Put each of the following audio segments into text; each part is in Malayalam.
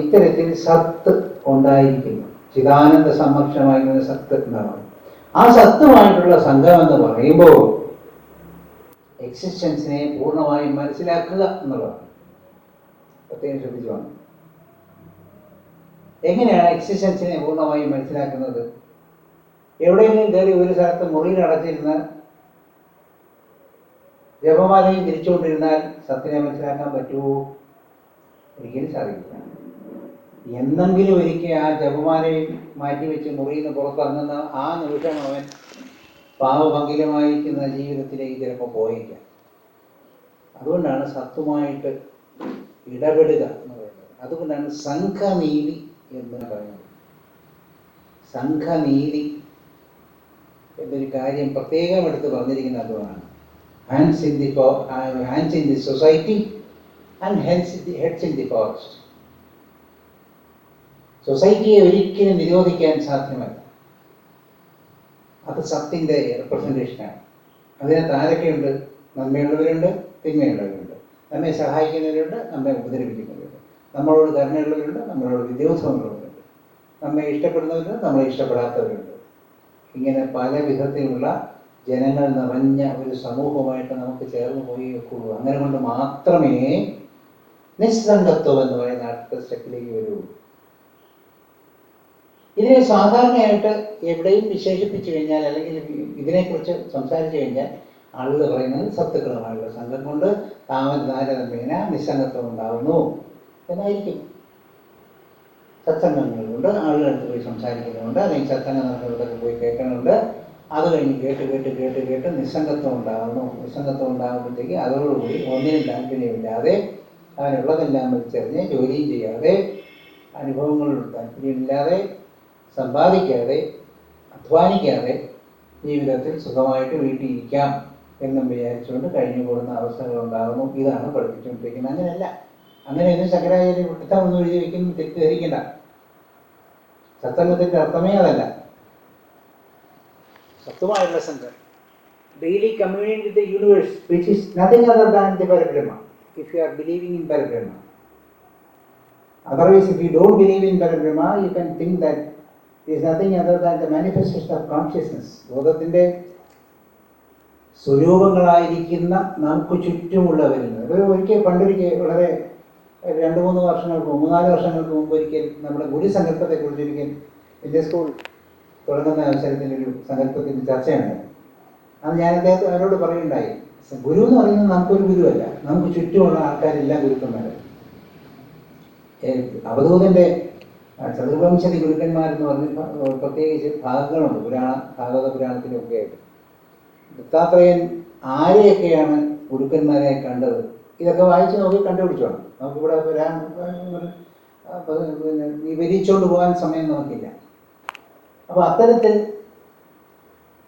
ഇത്തരത്തിൽ സത്ത് ഉണ്ടായിരിക്കുന്നു. ചിദാനന്ദ സംരക്ഷണമായിരിക്കുന്ന സത്ത് ഉണ്ടാവണം. ആ സത്തുമായിട്ടുള്ള സംഘം എന്ന് പറയുമ്പോൾ എക്സിസ്റ്റൻസിനെ പൂർണമായും മനസ്സിലാക്കുക എന്നുള്ളതാണ്. പ്രത്യേകം ശ്രദ്ധിച്ചു എങ്ങനെയാണ് എക്സിസ്റ്റൻസിനെ പൂർണമായും മനസ്സിലാക്കുന്നത്? എവിടെയെങ്കിലും കയറി ഒരു സ്ഥലത്ത് മുറിയിൽ അടച്ചിരുന്ന് ജപമാലയും തിരിച്ചുകൊണ്ടിരുന്നാൽ സത്തിനെ മനസ്സിലാക്കാൻ പറ്റുമോ? ഒരിക്കലും സാധിക്കില്ല. എന്നെങ്കിലും ഒരിക്കൽ ആ മാറ്റി വെച്ച് മുറിയിൽ നിന്ന് പുറത്തിറങ്ങുന്ന ആ നിമിഷം അവൻ പാവഭംഗിലമായിരിക്കുന്ന ജീവിതത്തിലേക്ക് ചിലപ്പോൾ പോയേക്കാം അതുകൊണ്ടാണ് സത്തുമായിട്ട് ഇടപെടുക എന്ന് പറയുന്നത്. അതുകൊണ്ടാണ് സംഘനീതി എന്ന് പറയുന്നത്. സംഘനീതി എന്നൊരു കാര്യം പ്രത്യേകം എടുത്ത് പറഞ്ഞിരിക്കുന്നത് അതുമാണ് hands in the hands in the society and heads in the forest സൊസൈറ്റിയെ ഒരിക്കലും നിരോധിക്കാൻ സാധ്യമല്ല. അത് സത്തിന്റെ റെപ്രസെന്റേഷനാണ് അതിനകത്ത് ആരൊക്കെയുണ്ട്? നന്മയുള്ളവരുണ്ട് തിന്മയുള്ളവരുണ്ട്. നമ്മെ സഹായിക്കുന്നവരുണ്ട് നമ്മെ ഉപദ്രവിക്കുന്നവരുണ്ട്. നമ്മളോട് കരുണയുള്ളവരുണ്ട് നമ്മളോട് വിരോധമുള്ളവരുണ്ട്. നമ്മെ ഇഷ്ടപ്പെടുന്നവരുണ്ട് നമ്മളെ ഇഷ്ടപ്പെടാത്തവരുണ്ട്. ഇങ്ങനെ പല വിധത്തിലുള്ള ജനങ്ങൾ നിറഞ്ഞ ഒരു സമൂഹമായിട്ട് നമുക്ക് ചേർന്ന് പോയി വെക്കുള്ളൂ. അങ്ങനെ കൊണ്ട് മാത്രമേ നിസ്സംഗത്വം എന്ന് പറയുന്ന അടുത്ത സ്റ്റെപ്പിലേക്ക് വരുള്ളൂ. ഇതിനെ സാധാരണയായിട്ട് എവിടെയും വിശേഷിപ്പിച്ചു കഴിഞ്ഞാൽ അല്ലെങ്കിൽ ഇതിനെക്കുറിച്ച് സംസാരിച്ചു കഴിഞ്ഞാൽ ആളുകൾ പറയുന്നത് സത്തുക്കളുമായുള്ള സംഘം കൊണ്ട് താമര താരതമ്യേന നിസ്സംഗത്വം ഉണ്ടാകുന്നു എന്നായിരിക്കും. സത്സംഗങ്ങൾ കൊണ്ട് ആളുകളടുത്ത് പോയി സംസാരിക്കുന്നുണ്ട് അല്ലെങ്കിൽ സത്സംഗ നടക്കുന്നതൊക്കെ പോയി കേൾക്കുന്നുണ്ട് അത് കഴിഞ്ഞ് കേട്ട് കേട്ട് കേട്ട് കേട്ട് നിസ്സംഗത്വം ഉണ്ടാകുന്നു നിസ്സംഗത്വം ഉണ്ടാകുമ്പോഴത്തേക്ക് അതോടുകൂടി ഒന്നിനും താല്പര്യമില്ലാതെ അവനുള്ളതെല്ലാം വലിച്ചെറിഞ്ഞ് ജോലിയും ചെയ്യാതെ അനുഭവങ്ങളോട് താല്പര്യമില്ലാതെ സമ്പാദിക്കാതെ അധ്വാനിക്കാതെ ജീവിതത്തിൽ സുഖമായിട്ട് വീട്ടിൽ ഇരിക്കാം എന്നും വിചാരിച്ചുകൊണ്ട് കഴിഞ്ഞു പോകുന്ന അവസ്ഥകൾ ഉണ്ടാകുന്നു. ഇതാണ് പഠിപ്പിച്ചുകൊണ്ടിരിക്കുന്നത്. അങ്ങനെയല്ല. അങ്ങനെയൊന്നും ശങ്കരാചാര്യ വൃത്തമൊന്നും എഴുതി വയ്ക്കുന്ന തെറ്റിദ്ധരിക്കണ്ട. സത്സംഗത്തിന്റെ അർത്ഥമേ അതല്ല. സത്വമായുള്ള സംഘം. Daily community with universe which is nothing other than the Parabrahma if you are believing in Parabrahma Otherwise, if you don't believe in Parabrahma you can think that is nothing other than the manifestation of consciousness. ബോധത്തിന്റെ സ്വരൂപങ്ങളായിരിക്കുന്ന നമുക്ക് ചുറ്റുമുള്ളവരിൽ ഒരു ഒരിക്കൽ പണ്ടൊരിക്കൽ വളരെ രണ്ട് മൂന്ന് വർഷങ്ങൾക്ക് മുമ്പ് മൂന്നാൽ വർഷങ്ങൾക്ക് മുമ്പ് ഒരിക്കൽ നമ്മുടെ ഗുരുസങ്കല്പത്തെ കുറിച്ചൊരിക്കൽ എന്റെ സ്കൂൾ തുടങ്ങുന്ന അവസരത്തിൽ ഒരു സങ്കല്പത്തിന്റെ ചർച്ചയുണ്ട് അത് ഞാൻ അദ്ദേഹത്തെ അവരോട് പറയുണ്ടായി ഗുരു എന്ന് പറയുന്നത് നമുക്കൊരു ഗുരുവല്ല. നമുക്ക് ചുറ്റുമുള്ള ആൾക്കാരെല്ലാം ഗുരുക്കന്മാരാണ്. അവധൂതന്റെ ചതുർവംശതി ഗുരുക്കന്മാരെന്ന് പറഞ്ഞ പ്രത്യേകിച്ച് ഭാഗങ്ങളുണ്ട്. പുരാണ ഭാഗവത പുരാണത്തിനൊക്കെ ആയിട്ട്. ദത്താത്രേയൻ ആരെയൊക്കെയാണ് ഗുരുക്കന്മാരെ കണ്ടത്? ഇതൊക്കെ വായിച്ച് നോക്കി കണ്ടുപിടിച്ചോണം. നമുക്കിവിടെ വരാൻ വിവരിച്ചുകൊണ്ട് പോകാൻ സമയം നമുക്കില്ല. അപ്പോൾ അത്തരത്തിൽ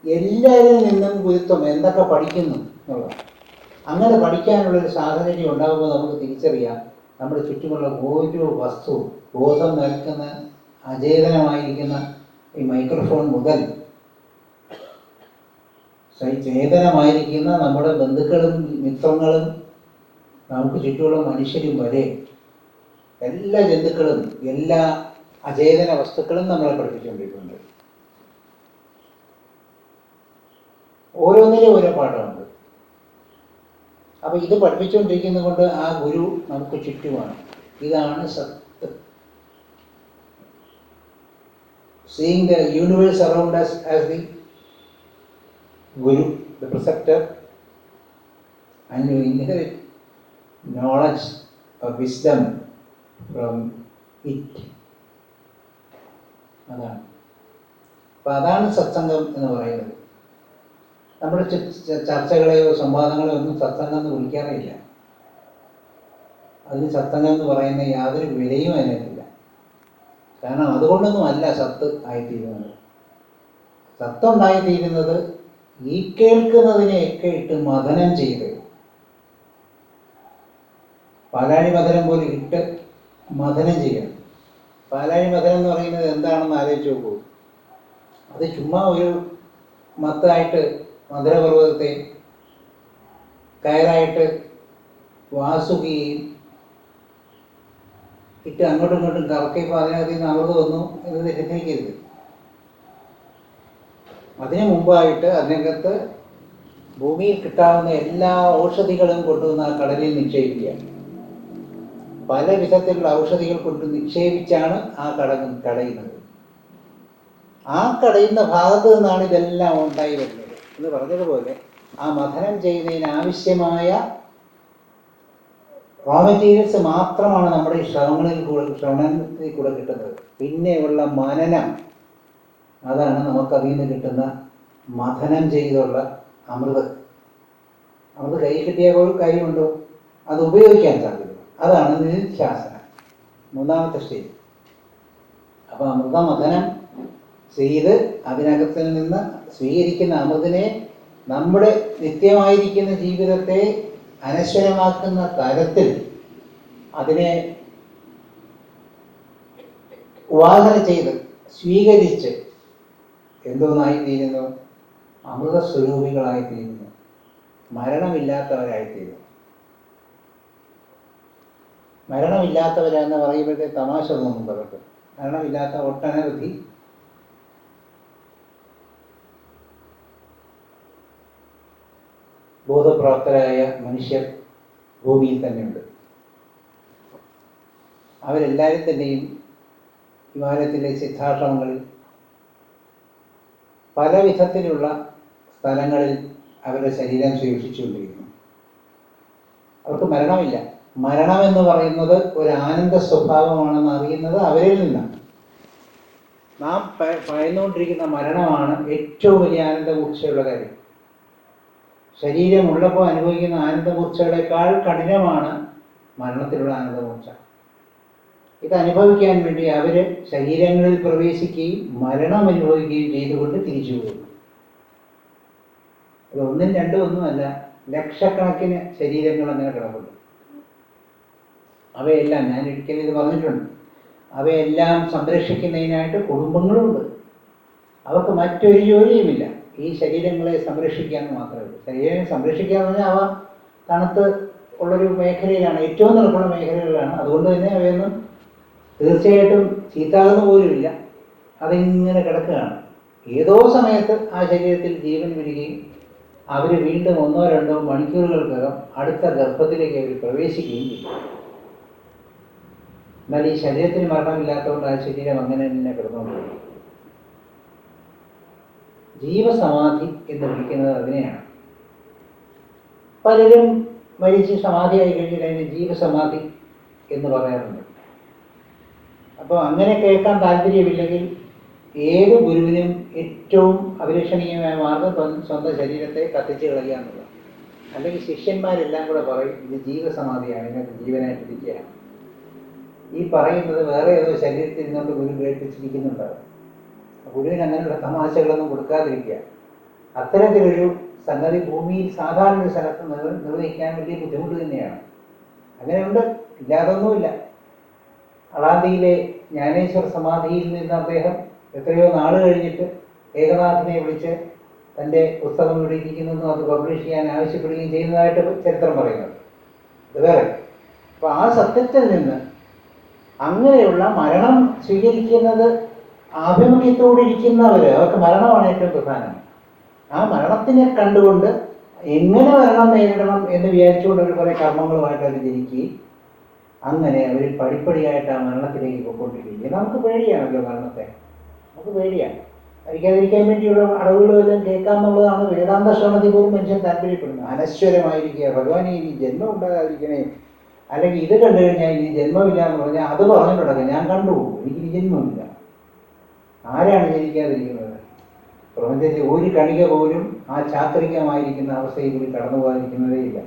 എല്ലാവരിൽ നിന്നും ഗുരുത്വം എന്തൊക്കെ പഠിക്കുന്നു എന്നുള്ളത് അങ്ങനെ പഠിക്കാനുള്ളൊരു സാഹചര്യം ഉണ്ടാകുമ്പോൾ നമുക്ക് തിരിച്ചറിയാം. നമ്മുടെ ചുറ്റുമുള്ള ഓരോ വസ്തു ബോധം നിൽക്കുന്ന അചേതനമായിരിക്കുന്ന ഈ മൈക്രോഫോൺ മുതൽ ചേതനമായിരിക്കുന്ന നമ്മുടെ ബന്ധുക്കളും മിത്രങ്ങളും നമുക്ക് ചുറ്റുമുള്ള മനുഷ്യരും വരെ എല്ലാ ജന്തുക്കളും എല്ലാ അചേതന വസ്തുക്കളും നമ്മളെ പഠിപ്പിച്ചുകൊണ്ടിരിക്കുന്നുണ്ട്. ഓരോന്നിലും ഓരോ പാഠമുണ്ട്. അപ്പൊ ഇത് പഠിപ്പിച്ചുകൊണ്ടിരിക്കുന്നത് കൊണ്ട് ആ ഗുരു നമുക്ക് ചുറ്റുമാണ്. ഇതാണ് സത്ത് seeing the universe around us as the guru the preceptor and you knowledge knowledge wisdom from it. അതാണ്. അപ്പൊ അതാണ് സത്സംഗം എന്ന് പറയുന്നത്. ച- ചർച്ചകളെയോ സംവാദങ്ങളെയോ ഒന്നും സത്സംഗം എന്ന് വിളിക്കാറില്ല അതിന് സത്സംഗം എന്ന് പറയുന്ന യാതൊരു വിലയും അതിനകത്തില്ല. കാരണം അതുകൊണ്ടൊന്നും അല്ല സത്ത് ആയിത്തീരുന്നത്. സത്തുണ്ടായിത്തീരുന്നത് ഈ കേൾക്കുന്നതിനെയൊക്കെ ഇട്ട് മഥനം ചെയ്ത് പാലാഴി മഥനം പോലെ ഇട്ട് മഥനം ചെയ്യണം. പാലാഴി മഥനം എന്ന് പറയുന്നത് എന്താണെന്ന് ആലോചിച്ച് നോക്കൂ. അത് ചുമ്മാ ഒരു മത്തായിട്ട് മധുരപർവതത്തെ കയറായിട്ട് വാസുകയും ഇട്ട് അങ്ങോട്ടും ഇങ്ങോട്ടും കറക്കിയപ്പോൾ അതിനകത്ത് നിന്ന് അളവ് വന്നു എന്ന് തെറ്റിദ്ധരിക്കരുത് അതിനു മുമ്പായിട്ട് അതിനകത്ത് ഭൂമിയിൽ കിട്ടാവുന്ന എല്ലാ ഔഷധികളും കൊണ്ടുവന്ന് ആ കടലിൽ നിക്ഷേപിക്കുക പല വിധത്തിലുള്ള ഔഷധികൾ കൊണ്ട് നിക്ഷേപിച്ചാണ് ആ കട കടയുന്നത്. ആ കടയുന്ന ഭാഗത്ത് നിന്നാണ് ഇതെല്ലാം ഉണ്ടായി വരുന്നത്. എന്ന് പറഞ്ഞതുപോലെ ആ മഥനം ചെയ്യുന്നതിന് ആവശ്യമായ റോ മെറ്റീരിയൽസ് മാത്രമാണ് നമ്മുടെ ഈ ശ്രവണങ്ങളിൽ കൂടെ ശ്രവണത്തിൽ കൂടെ കിട്ടുന്നത്. പിന്നെയുള്ള മനനം. അതാണ് നമുക്ക് അതിൽ നിന്ന് കിട്ടുന്ന മഥനം ചെയ്തുള്ള അമൃത്. അമൃത് കൈ കിട്ടിയ കാര്യമുണ്ടോ അത് ഉപയോഗിക്കാൻ സാധിക്കും അതാണ് നിശാസനം മൂന്നാമത്തെ സ്റ്റേജ്. അപ്പോൾ അമൃത മഥനം ചെയ്ത് അതിനകത്തിൽ നിന്ന് സ്വീകരിക്കുന്ന അമൃതിനെ നമ്മുടെ നിത്യമായിരിക്കുന്ന ജീവിതത്തെ അനശ്വരമാക്കുന്ന തരത്തിൽ അതിനെ വാഹന ചെയ്ത് സ്വീകരിച്ച് എന്തോന്നായി തീരുന്നു അമൃത സ്വരൂപികളായി തീരുന്നു മരണമില്ലാത്തവരായി തീരുന്നു മരണമില്ലാത്തവരെന്ന് പറയുമ്പോഴത്തെ തമാശ തോന്നും പലർക്കും മരണമില്ലാത്ത ഒട്ടനവധി ബോധപ്രാപ്തരായ മനുഷ്യർ ഭൂമിയിൽ തന്നെയുണ്ട്. അവരെല്ലാവരും തന്നെയും ഹിമാലയത്തിലെ സിദ്ധാശ്രമങ്ങളിൽ പല വിധത്തിലുള്ള സ്ഥലങ്ങളിൽ അവരുടെ ശരീരം സൂക്ഷിച്ചുകൊണ്ടിരിക്കുന്നു. അവർക്ക് മരണമില്ല. മരണം എന്ന് പറയുന്നത് ഒരു ആനന്ദ സ്വഭാവമാണെന്ന് അറിയുന്നത് അവരിൽ നിന്നാണ്. നാം ഭയന്നുകൊണ്ടിരിക്കുന്ന മരണമാണ് ഏറ്റവും വലിയ ആനന്ദ ആനന്ദമൂർച്ചയുള്ള കാര്യം. ശരീരമുള്ളപ്പോൾ അനുഭവിക്കുന്ന ആനന്ദമൂർച്ചകളെക്കാൾ കഠിനമാണ് മരണത്തിലുള്ള ആനന്ദമൂർച്ച. ഇത് അനുഭവിക്കാൻ വേണ്ടി അവർ ശരീരങ്ങളിൽ പ്രവേശിക്കുകയും മരണം അനുഭവിക്കുകയും ചെയ്തുകൊണ്ട് തിരിച്ചു പോകുന്നു. അത് ഒന്നും രണ്ടും ഒന്നുമല്ല ലക്ഷക്കണക്കിന് ശരീരങ്ങൾ അങ്ങനെ കിടക്കുന്നു. അവയെല്ലാം ഞാൻ ഒരിക്കലും ഇത് പറഞ്ഞിട്ടുണ്ട്. അവയെല്ലാം സംരക്ഷിക്കുന്നതിനായിട്ട് കുടുംബങ്ങളുണ്ട്. അവർക്ക് മറ്റൊരു ജോലിയുമില്ല. ഈ ശരീരങ്ങളെ സംരക്ഷിക്കുക എന്ന് മാത്രമേ ഉള്ളൂ. ശരീരം സംരക്ഷിക്കുക എന്ന് പറഞ്ഞാൽ അവ തണുത്ത് ഉള്ളൊരു മേഖലയിലാണ്. ഏറ്റവും തണുപ്പുള്ള മേഖലകളിലാണ്. അതുകൊണ്ട് തന്നെ അവയൊന്നും തീർച്ചയായിട്ടും ചീത്താകുന്ന പോലുമില്ല. അതിങ്ങനെ കിടക്കുകയാണ്. ഏതോ സമയത്ത് ആ ശരീരത്തിൽ ജീവൻ വരികയും അവർ വീണ്ടും ഒന്നോ രണ്ടോ മണിക്കൂറുകൾക്കകം അടുത്ത ഗർഭത്തിലേക്ക് അവർ പ്രവേശിക്കുകയും ചെയ്യും. എന്നാൽ ഈ ശരീരത്തിന് മരണമില്ലാത്തതുകൊണ്ട് ആ ശരീരം അങ്ങനെ തന്നെ കിടന്നുകൊണ്ടിരിക്കും. ജീവസമാധി എന്ന് വിളിക്കുന്നത് അതിനെയാണ്. പലരും മരിച്ച് സമാധിയായി കഴിഞ്ഞിട്ട് അതിന് ജീവസമാധി എന്ന് പറയാറുണ്ട്. അപ്പോൾ അങ്ങനെ കേൾക്കാൻ താല്പര്യമില്ലെങ്കിൽ ഏത് ഗുരുവിനും ഏറ്റവും അഭിലഷണീയമായ മാർഗം സ്വ- സ്വന്തം ശരീരത്തെ കത്തിച്ച് കളയുക എന്നുള്ളത് അല്ലെങ്കിൽ ശിഷ്യന്മാരെല്ലാം കൂടെ പറയും ഇത് ജീവസമാധിയാണ് ഇതിനകത്ത് ജീവനായിട്ടിരിക്കുകയാണ് ഈ പറയുന്നത് വേറെ ഏതോ ശരീരത്തിൽ നിന്നുകൊണ്ട് ഗുരു കേൾപ്പിച്ചിരിക്കുന്നുണ്ടാവും ഗുരുവിന് അങ്ങനെയുള്ള തമാശകളൊന്നും കൊടുക്കാതിരിക്കുക. അത്തരത്തിലൊരു സംഗതി ഭൂമിയിൽ സാധാരണ ഒരു സ്ഥലത്ത് നിർ- നിർവഹിക്കാൻ വലിയ ബുദ്ധിമുട്ട് തന്നെയാണ്. അങ്ങനെയുണ്ട്. ഇല്ലാതൊന്നുമില്ല. അളാന്തിയിലെ ജ്ഞാനേശ്വര സമാധിയിൽ നിന്ന് അദ്ദേഹം എത്രയോ നാൾ കഴിഞ്ഞിട്ട് ഏകനാഥിനെ വിളിച്ച് തന്റെ പുസ്തകം ഇവിടെ ഇരിക്കുന്നതും അത് പബ്ലിഷ് ചെയ്യാൻ ആവശ്യപ്പെടുകയും ചെയ്യുന്നതായിട്ട് ചരിത്രം പറയുന്നത് ഇത് വേറെ. അപ്പോൾ ആ സത്യത്തിൽ നിന്ന് അങ്ങനെയുള്ള മരണം സ്വീകരിക്കുന്നത് ആഭിമുഖ്യത്തോടിരിക്കുന്നവർ അവർക്ക് മരണമാണ് ഏറ്റവും പ്രധാനം. ആ മരണത്തിനെ കണ്ടുകൊണ്ട് എങ്ങനെ മരണം നേരിടണം എന്ന് വിചാരിച്ചുകൊണ്ട് അവർ കുറെ കർമ്മങ്ങളുമായിട്ട് അവർ ജനിക്കുകയും അങ്ങനെ അവർ പടിപ്പടിയായിട്ട് ആ മരണത്തിലേക്ക് പോയിക്കൊണ്ടിരിക്കുകയും നമുക്ക് പേടിയാണല്ലോ മരണത്തെ. നമുക്ക് പേടിയാണ്. മരിക്കാതിരിക്കാൻ വേണ്ടിയുള്ള അടവുകളെല്ലാം കേൾക്കാമെന്നുള്ളതാണ് വേദാന്ത ശ്രമത്തിൽ പോലും മനുഷ്യൻ താല്പര്യപ്പെടുന്നത്. അനശ്വരമായിരിക്കുക ഭഗവാനെ ഇനി ജന്മം ഉണ്ടാകാതിരിക്കണേ. അല്ലെങ്കിൽ ഇത് കണ്ടു കഴിഞ്ഞാൽ ഇനി ജന്മമില്ല എന്ന് പറഞ്ഞാൽ അത് പറഞ്ഞിട്ടുണ്ടല്ലോ ഞാൻ കണ്ടു എനിക്ക് ഇനി ജന്മമില്ല. ആരാണ് ജനിക്കാതിരിക്കുന്നത്? പ്രപഞ്ചത്തിൽ ഒരു കണിക പോലും ആ ചാത്രികമായിരിക്കുന്ന അവസ്ഥയിൽ കൂടി കടന്നു പോകാതിരിക്കുന്നതേയില്ല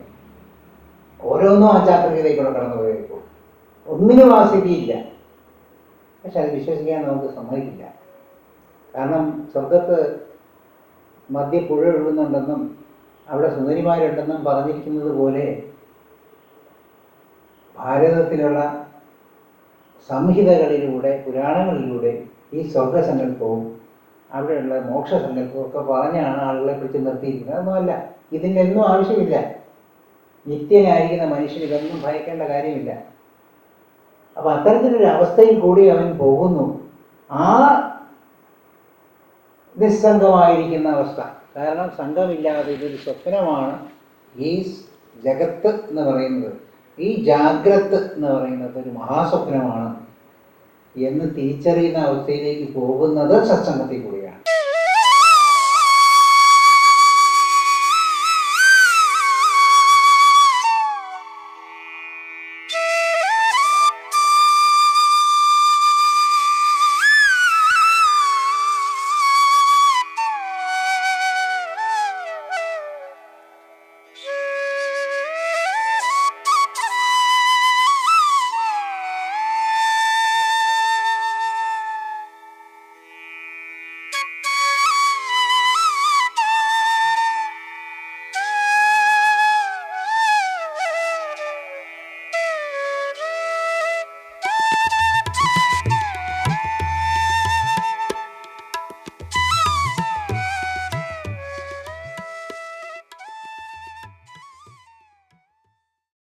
ഓരോന്നും ആ ചാത്രികതയിലൂടെ കടന്നു പോയേക്കും. ഒന്നിനും ആ സ്ഥിതിയില്ല പക്ഷെ അത് വിശ്വസിക്കാൻ നമുക്ക് സമ്മതിക്കില്ല. കാരണം സ്വർഗത്ത് മധ്യ പുഴ ഒഴുകുന്നുണ്ടെന്നും അവിടെ സുന്ദരിമാരുണ്ടെന്നും പറഞ്ഞിരിക്കുന്നത് പോലെ ഭാരതത്തിലുള്ള സംഹിതകളിലൂടെ പുരാണങ്ങളിലൂടെ ഈ സ്വർഗസങ്കല്പവും അവിടെയുള്ള മോക്ഷസങ്കല്പവും ഒക്കെ പറഞ്ഞാണ് ആളുകളെ പിടിച്ച് നിർത്തിയിരിക്കുന്നത്. അതൊന്നുമല്ല ഇതിന്റെ ഒന്നും ആവശ്യമില്ല. നിത്യനായിരിക്കുന്ന മനുഷ്യന് ഇതൊന്നും ഭയക്കേണ്ട കാര്യമില്ല. അപ്പം അത്തരത്തിലൊരു അവസ്ഥയിൽ കൂടി അവൻ പോകുന്നു. ആ നിസ്സംഗമായിരിക്കുന്ന അവസ്ഥ. കാരണം സംഘമില്ലാതെ ഇതൊരു സ്വപ്നമാണ് ഈ ജഗത്ത് എന്ന് പറയുന്നത്. ഈ ജാഗ്രത് എന്ന് പറയുന്നത് ഒരു മഹാസ്വപ്നമാണ് എന്ന് തിരിച്ചറിയുന്ന അവസ്ഥയിലേക്ക് പോകുന്നത് സത്സംഗത്തിൽ കൂടി